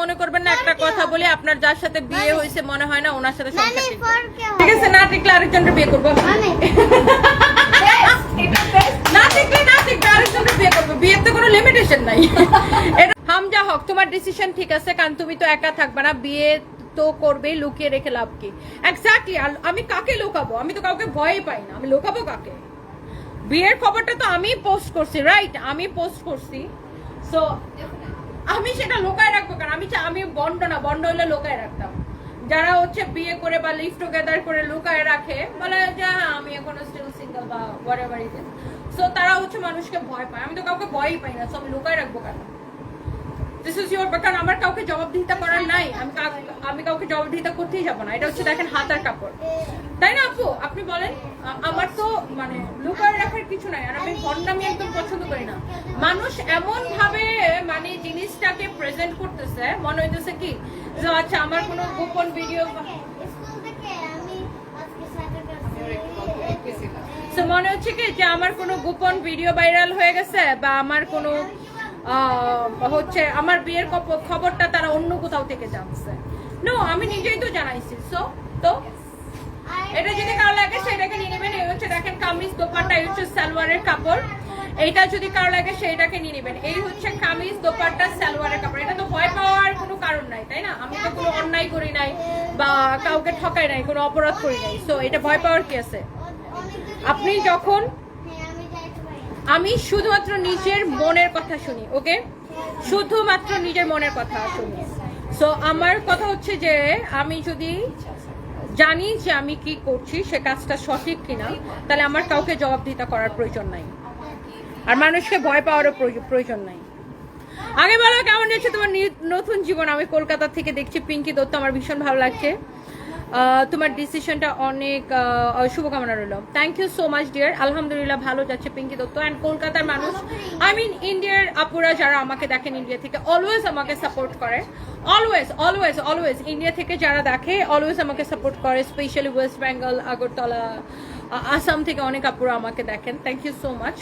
মনে করবেন না একটা কথা বলি আপনার যার সাথে বিয়ে হয়েছে মনে হয় না ওনার সাথে মানে ঠিক আছে না। টিকলে আরেকজনের বিয়ে করব। মানে না টিকলে না টিকলে আরেকজনের বিয়ে করব। বিয়ের তো কোনো লিমিটেশন নাই। হামজা হক তোমার ডিসিশন ঠিক আছে কারণ তুমি তো একা থাকবে না। বিয়ে তো করবেই লুকিয়ে রেখে লাভ কি? এক্স্যাক্টলি আমি কাকে লুকাবো? আমি তো কাউকে ভয়ই পাই না। আমি লুকাবো কাকে? বিয়ের খবরটা তো আমি পোস্ট করছি রাইট আমি পোস্ট করছি। সো আমি সেটা লোকায় রাখব কারণ আমি আমি বন্ড না, বন্ড হলে লোকায় রাখতাম। যারা হচ্ছে বিয়ে করে বা লিভ টুগেদার করে লুকায় রাখে, বলে যে হ্যাঁ আমি এখনও স্টিল সিঙ্গেল বা হোয়াটএভার ইট ইজ সো তারা হচ্ছে মানুষকে ভয় পায়। আমি তো কাউকে ভয়ই পাই না সো আমি লুকায় রাখব কেন? দিস ইজ ইউর কারণ আমার কাউকে জবাবদিহিতা করার নাই। আমি আমি কাউকে জবাবদিহিতা করতেই যাব না। এটা হচ্ছে দেখেন হাতার কাপড়। তাই না আপু? আপনি বলেন আমার তো মানে লুকায় রাখার কিছু নাই, আর আমি ভণ্ডামি একদম পছন্দ করি না। মানুষ এমন ভাবে মানে জিনিসটাকে প্রেজেন্ট করতেছে, মনে হইতেছে কি, যে আচ্ছা আমার কোনো গোপন ভিডিও মনে হচ্ছে কি, যে আমার কোনো গোপন ভিডিও ভাইরাল হয়ে গেছে, বা আমার কোনো হচ্ছে, আমার বিয়ের খবরটা তারা অন্য কোথাও থেকে জানছে। নো আমি নিজেই তো জানাইছি। সো তো, এটা যদি কারও লাগে, সেটাকে নিয়ে নেবেন। এই হচ্ছে সালোয়ারের কাপড়। এইটা যদি কারও লাগে, সেইটাকে নিয়ে নেবেন। এই হচ্ছে কামিজ সালোয়ারের কাপড়। এটা তো ভয় পাওয়ার কোনো কারণ নাই, তাই না? আমি তো কোনো অন্যায় করি নাই বা কাউকে ঠকাই নাই, কোনো অপরাধ করি নাই। সো এটা ভয় পাওয়ার কি আছে? আপনি যখন আমি শুধুমাত্র নিজের মনের কথা শুনি, ওকে? শুধুমাত্র নিজের মনের কথা শুনি। সো আমার কথা হচ্ছে যে, আমি যদি জানি যে আমি কি করছি, সে কাজটা সঠিক কিনা, তাহলে আমার কাউকে জবাবদিহিতা করার প্রয়োজন নাই। আর মানুষকে ভয় পাওয়ারও প্রয়ো- প্রয়োজন নাই। আগে বলো, কেমন যাচ্ছে তোমার নতুন জীবন? আমি কলকাতা থেকে দেখছি, পিঙ্কি দত্ত, আমার ভীষণ ভালো লাগছে। তোমার ডিসিশনটা অনেক শুভকামনা রইল। Thank you so much dear আলহামদুলিল্লাহ, ভালো যাচ্ছে পিঙ্কি দত্ত অ্যান্ড কলকাতার মানুষ। আই মিন ইন্ডিয়ার আপুরা যারা আমাকে দেখেন ইন্ডিয়া থেকে অলওয়েজ আমাকে সাপোর্ট করে। অলওয়েজ অলওয়েজ অলওয়েজ ইন্ডিয়া থেকে যারা দেখে অলওয়েজ আমাকে সাপোর্ট করে specially West Bengal Agartala Assam থেকে অনেক আপুরা আমাকে দেখেন। Thank you so much